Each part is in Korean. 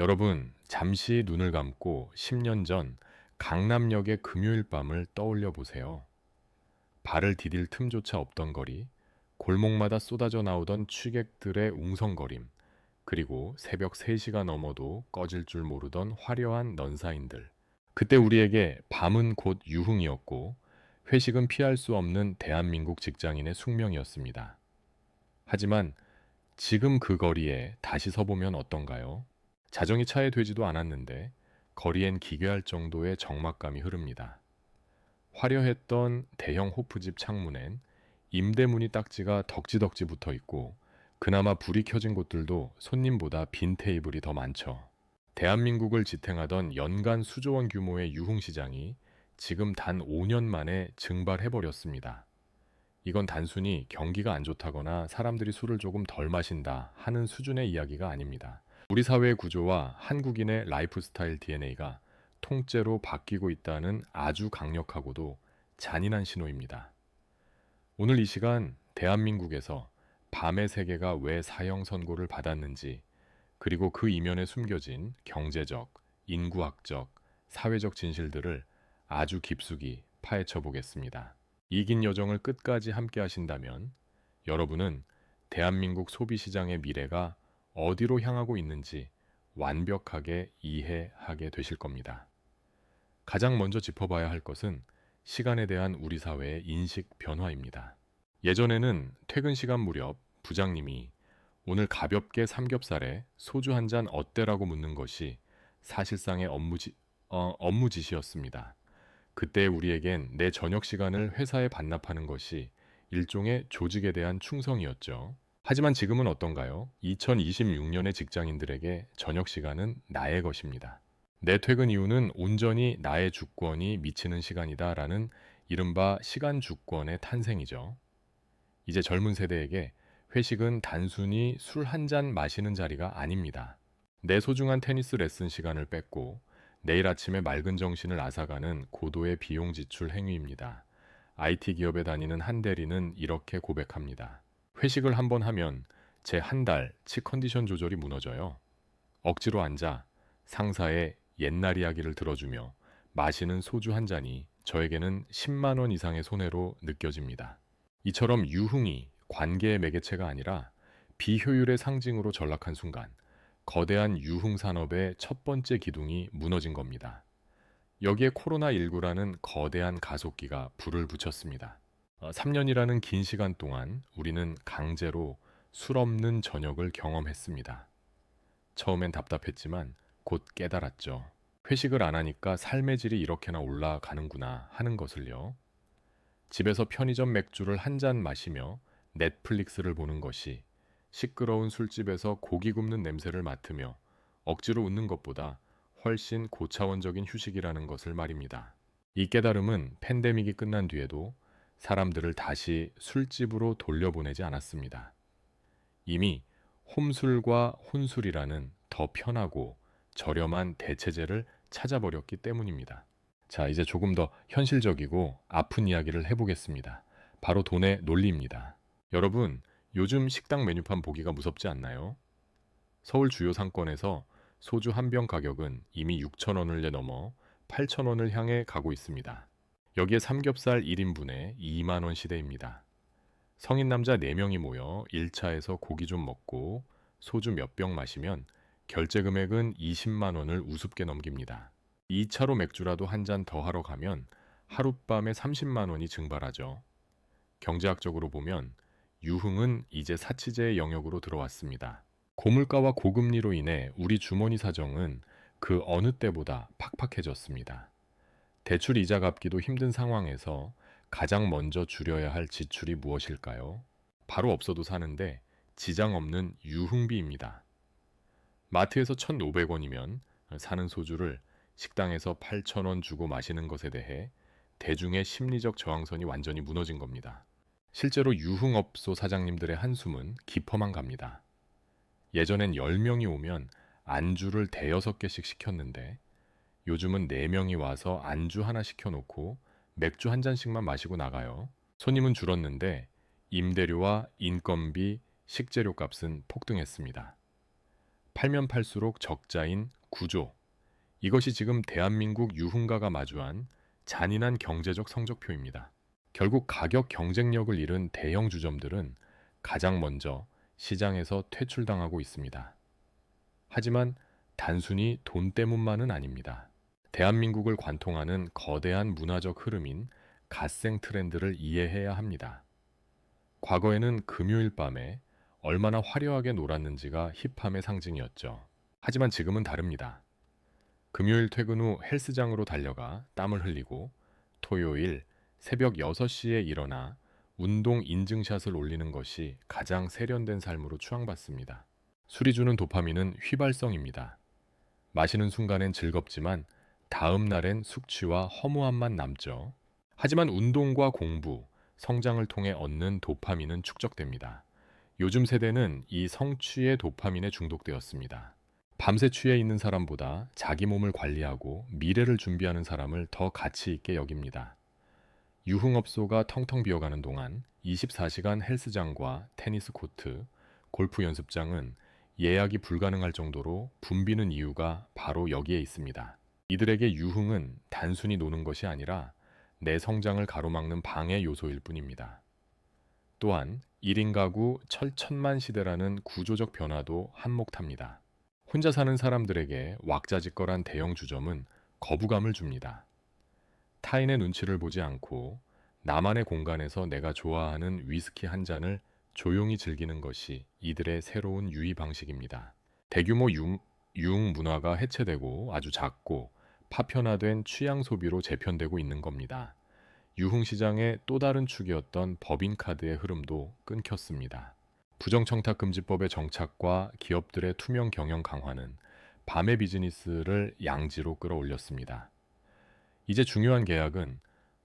여러분, 잠시 눈을 감고 10년 전 강남역의 금요일 밤을 떠올려 보세요. 발을 디딜 틈조차 없던 거리, 골목마다 쏟아져 나오던 취객들의 웅성거림, 그리고 새벽 3시가 넘어도 꺼질 줄 모르던 화려한 넌사인들. 그때 우리에게 밤은 곧 유흥이었고, 회식은 피할 수 없는 대한민국 직장인의 숙명이었습니다. 하지만 지금 그 거리에 다시 서보면 어떤가요? 자정이 차에 되지도 않았는데 거리엔 기괴할 정도의 적막감이 흐릅니다. 화려했던 대형 호프집 창문엔 임대문이 딱지가 덕지덕지 붙어 있고 그나마 불이 켜진 곳들도 손님보다 빈 테이블이 더 많죠. 대한민국을 지탱하던 연간 수조원 규모의 유흥시장이 지금 단 5년 만에 증발해버렸습니다. 이건 단순히 경기가 안 좋다거나 사람들이 술을 조금 덜 마신다 하는 수준의 이야기가 아닙니다. 우리 사회의 구조와 한국인의 라이프 스타일 DNA가 통째로 바뀌고 있다는 아주 강력하고도 잔인한 신호입니다. 오늘 이 시간 대한민국에서 밤의 세계가 왜 사형 선고를 받았는지 그리고 그 이면에 숨겨진 경제적, 인구학적, 사회적 진실들을 아주 깊숙이 파헤쳐 보겠습니다. 이긴 여정을 끝까지 함께 하신다면 여러분은 대한민국 소비시장의 미래가 어디로 향하고 있는지 완벽하게 이해하게 되실 겁니다. 가장 먼저 짚어봐야 할 것은 시간에 대한 우리 사회의 인식 변화입니다. 예전에는 퇴근 시간 무렵 부장님이 오늘 가볍게 삼겹살에 소주 한 잔 어때라고 묻는 것이 사실상의 업무지, 어, 업무 지시였습니다. 그때 우리에겐 내 저녁 시간을 회사에 반납하는 것이 일종의 조직에 대한 충성이었죠. 하지만 지금은 어떤가요? 2026년의 직장인들에게 저녁 시간은 나의 것입니다. 내 퇴근 이후는 온전히 나의 주권이 미치는 시간이다 라는 이른바 시간 주권의 탄생이죠. 이제 젊은 세대에게 회식은 단순히 술 한 잔 마시는 자리가 아닙니다. 내 소중한 테니스 레슨 시간을 뺏고 내일 아침에 맑은 정신을 앗아가는 고도의 비용 지출 행위입니다. IT 기업에 다니는 한 대리는 이렇게 고백합니다. 회식을 한 번 하면 제 한 달치 컨디션 조절이 무너져요. 억지로 앉아 상사의 옛날 이야기를 들어주며 마시는 소주 한 잔이 저에게는 10만 원 이상의 손해로 느껴집니다. 이처럼 유흥이 관계의 매개체가 아니라 비효율의 상징으로 전락한 순간 거대한 유흥 산업의 첫 번째 기둥이 무너진 겁니다. 여기에 코로나19라는 거대한 가속기가 불을 붙였습니다. 3년이라는 어, 긴 시간 동안 우리는 강제로 술 없는 저녁을 경험했습니다. 처음엔 답답했지만 곧 깨달았죠. 회식을 안 하니까 삶의 질이 이렇게나 올라가는구나 하는 것을요. 집에서 편의점 맥주를 한 잔 마시며 넷플릭스를 보는 것이 시끄러운 술집에서 고기 굽는 냄새를 맡으며 억지로 웃는 것보다 훨씬 고차원적인 휴식이라는 것을 말입니다. 이 깨달음은 팬데믹이 끝난 뒤에도 사람들을 다시 술집으로 돌려보내지 않았습니다. 이미 홈술과 혼술이라는 더 편하고 저렴한 대체제를 찾아버렸기 때문입니다. 자, 이제 조금 더 현실적이고 아픈 이야기를 해보겠습니다. 바로 돈의 논리입니다. 여러분, 요즘 식당 메뉴판 보기가 무섭지 않나요? 서울 주요 상권에서 소주 한 병 가격은 이미 6천원을 넘어 8천원을 향해 가고 있습니다. 여기에 삼겹살 1인분에 2만원 시대입니다. 성인 남자 4명이 모여 1차에서 고기 좀 먹고 소주 몇 병 마시면 결제 금액은 20만원을 우습게 넘깁니다. 2차로 맥주라도 한 잔 더 하러 가면 하룻밤에 30만원이 증발하죠. 경제학적으로 보면 유흥은 이제 사치제의 영역으로 들어왔습니다. 고물가와 고금리로 인해 우리 주머니 사정은 그 어느 때보다 팍팍해졌습니다. 대출 이자 갚기도 힘든 상황에서 가장 먼저 줄여야 할 지출이 무엇일까요? 바로 없어도 사는데 지장 없는 유흥비입니다. 마트에서 1,500원이면 사는 소주를 식당에서 8,000원 주고 마시는 것에 대해 대중의 심리적 저항선이 완전히 무너진 겁니다. 실제로 유흥업소 사장님들의 한숨은 깊어만 갑니다. 예전엔 10명이 오면 안주를 대여섯 개씩 시켰는데 요즘은 4명이 와서 안주 하나 시켜놓고 맥주 한 잔씩만 마시고 나가요. 손님은 줄었는데 임대료와 인건비, 식재료 값은 폭등했습니다. 팔면 팔수록 적자인 구조. 이것이 지금 대한민국 유흥가가 마주한 잔인한 경제적 성적표입니다. 결국 가격 경쟁력을 잃은 대형 주점들은 가장 먼저 시장에서 퇴출당하고 있습니다. 하지만 단순히 돈 때문만은 아닙니다. 대한민국을 관통하는 거대한 문화적 흐름인 갓생 트렌드를 이해해야 합니다. 과거에는 금요일 밤에 얼마나 화려하게 놀았는지가 힙함의 상징이었죠. 하지만 지금은 다릅니다. 금요일 퇴근 후 헬스장으로 달려가 땀을 흘리고 토요일 새벽 6시에 일어나 운동 인증샷을 올리는 것이 가장 세련된 삶으로 추앙받습니다. 술이 주는 도파민은 휘발성입니다. 마시는 순간엔 즐겁지만 다음 날엔 숙취와 허무함만 남죠. 하지만 운동과 공부, 성장을 통해 얻는 도파민은 축적됩니다. 요즘 세대는 이 성취의 도파민에 중독되었습니다. 밤새 취해 있는 사람보다 자기 몸을 관리하고 미래를 준비하는 사람을 더 가치 있게 여깁니다. 유흥업소가 텅텅 비어가는 동안 24시간 헬스장과 테니스 코트, 골프 연습장은 예약이 불가능할 정도로 붐비는 이유가 바로 여기에 있습니다. 이들에게 유흥은 단순히 노는 것이 아니라 내 성장을 가로막는 방해 요소일 뿐입니다. 또한 1인 가구 철천만 시대라는 구조적 변화도 한몫합니다. 혼자 사는 사람들에게 왁자지껄한 대형 주점은 거부감을 줍니다. 타인의 눈치를 보지 않고 나만의 공간에서 내가 좋아하는 위스키 한 잔을 조용히 즐기는 것이 이들의 새로운 유의 방식입니다. 대규모 융, 유흥 문화가 해체되고 아주 작고 파편화된 취향 소비로 재편되고 있는 겁니다. 유흥 시장의 또 다른 축이었던 법인카드의 흐름도 끊겼습니다. 부정청탁금지법의 정착과 기업들의 투명 경영 강화는 밤의 비즈니스를 양지로 끌어올렸습니다. 이제 중요한 계약은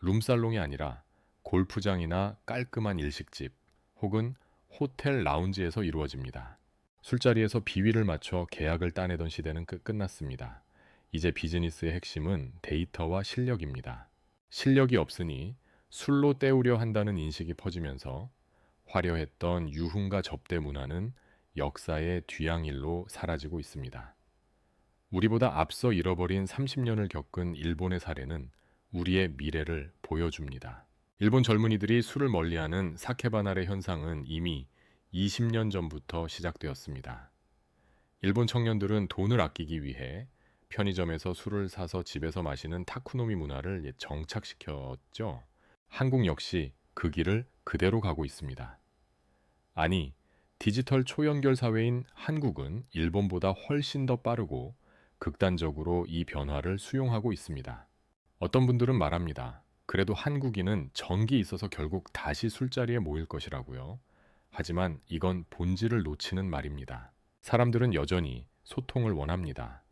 룸살롱이 아니라 골프장이나 깔끔한 일식집 혹은 호텔 라운지에서 이루어집니다. 술자리에서 비위를 맞춰 계약을 따내던 시대는 끝, 끝났습니다. 이제 비즈니스의 핵심은 데이터와 실력입니다. 실력이 없으니 술로 때우려 한다는 인식이 퍼지면서 화려했던 유흥과 접대 문화는 역사의 뒤양일로 사라지고 있습니다. 우리보다 앞서 잃어버린 30년을 겪은 일본의 사례는 우리의 미래를 보여줍니다. 일본 젊은이들이 술을 멀리하는 사케바나의 현상은 이미 20년 전부터 시작되었습니다. 일본 청년들은 돈을 아끼기 위해 편의점에서 술을 사서 집에서 마시는 타쿠노미 문화를 정착시켰죠. 한국 역시 그 길을 그대로 가고 있습니다. 아니, 디지털 초연결 사회인 한국은 일본보다 훨씬 더 빠르고 극단적으로 이 변화를 수용하고 있습니다. 어떤 분들은 말합니다. 그래도 한국인은 정기 있어서 결국 다시 술자리에 모일 것이라고요. 하지만 이건 본질을 놓치는 말입니다. 사람들은 여전히 소통을 원합니다.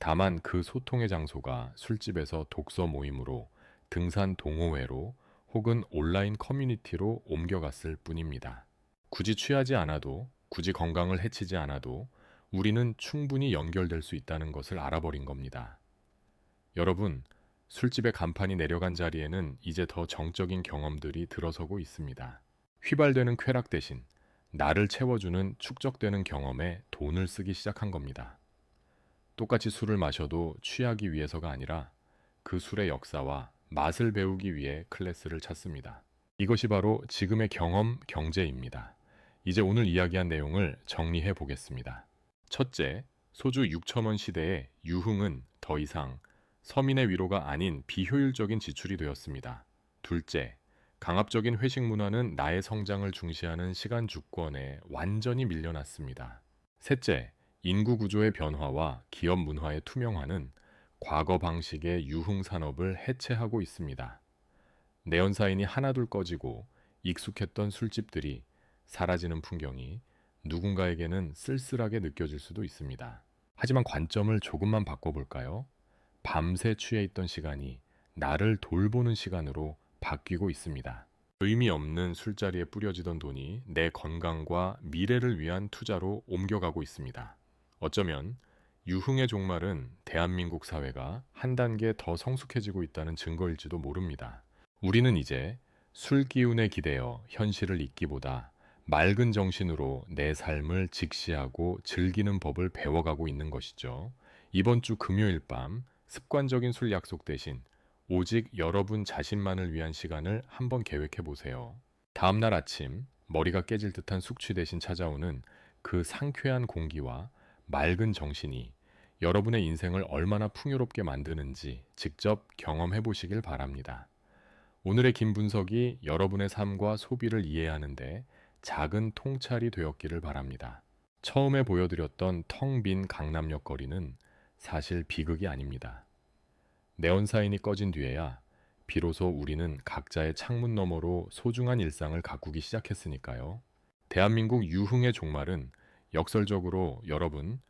다만 그 소통의 장소가 술집에서 독서 모임으로 등산 동호회로 혹은 온라인 커뮤니티로 옮겨갔을 뿐입니다. 굳이 취하지 않아도 굳이 건강을 해치지 않아도 우리는 충분히 연결될 수 있다는 것을 알아버린 겁니다. 여러분, 술집의 간판이 내려간 자리에는 이제 더 정적인 경험들이 들어서고 있습니다. 휘발되는 쾌락 대신 나를 채워주는 축적되는 경험에 돈을 쓰기 시작한 겁니다. 똑같이 술을 마셔도 취하기 위해서가 아니라 그 술의 역사와 맛을 배우기 위해 클래스를 찾습니다. 이것이 바로 지금의 경험 경제입니다. 이제 오늘 이야기한 내용을 정리해 보겠습니다. 첫째, 소주 6천원 시대의 유흥은 더 이상 서민의 위로가 아닌 비효율적인 지출이 되었습니다. 둘째, 강압적인 회식 문화는 나의 성장을 중시하는 시간 주권에 완전히 밀려났습니다. 셋째, 인구 구조의 변화와 기업 문화의 투명화는 과거 방식의 유흥 산업을 해체하고 있습니다. 내연사인이 하나둘 꺼지고 익숙했던 술집들이 사라지는 풍경이 누군가에게는 쓸쓸하게 느껴질 수도 있습니다. 하지만 관점을 조금만 바꿔볼까요? 밤새 취해 있던 시간이 나를 돌보는 시간으로 바뀌고 있습니다. 의미 없는 술자리에 뿌려지던 돈이 내 건강과 미래를 위한 투자로 옮겨가고 있습니다. 어쩌면 유흥의 종말은 대한민국 사회가 한 단계 더 성숙해지고 있다는 증거일지도 모릅니다. 우리는 이제 술 기운에 기대어 현실을 잊기보다 맑은 정신으로 내 삶을 직시하고 즐기는 법을 배워가고 있는 것이죠. 이번 주 금요일 밤 습관적인 술 약속 대신 오직 여러분 자신만을 위한 시간을 한번 계획해 보세요. 다음날 아침 머리가 깨질 듯한 숙취 대신 찾아오는 그 상쾌한 공기와 맑은 정신이 여러분의 인생을 얼마나 풍요롭게 만드는지 직접 경험해 보시길 바랍니다. 오늘의 김 분석이 여러분의 삶과 소비를 이해하는데 작은 통찰이 되었기를 바랍니다. 처음에 보여드렸던 텅 빈 강남역 거리는 사실 비극이 아닙니다. 네온사인이 꺼진 뒤에야 비로소 우리는 각자의 창문 너머로 소중한 일상을 가꾸기 시작했으니까요. 대한민국 유흥의 종말은 역설적으로 여러분,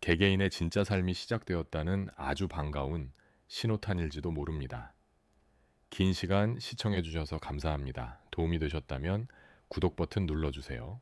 개개인의 진짜 삶이 시작되었다는 아주 반가운 신호탄일지도 모릅니다. 긴 시간 시청해주셔서 감사합니다. 도움이 되셨다면 구독 버튼 눌러주세요.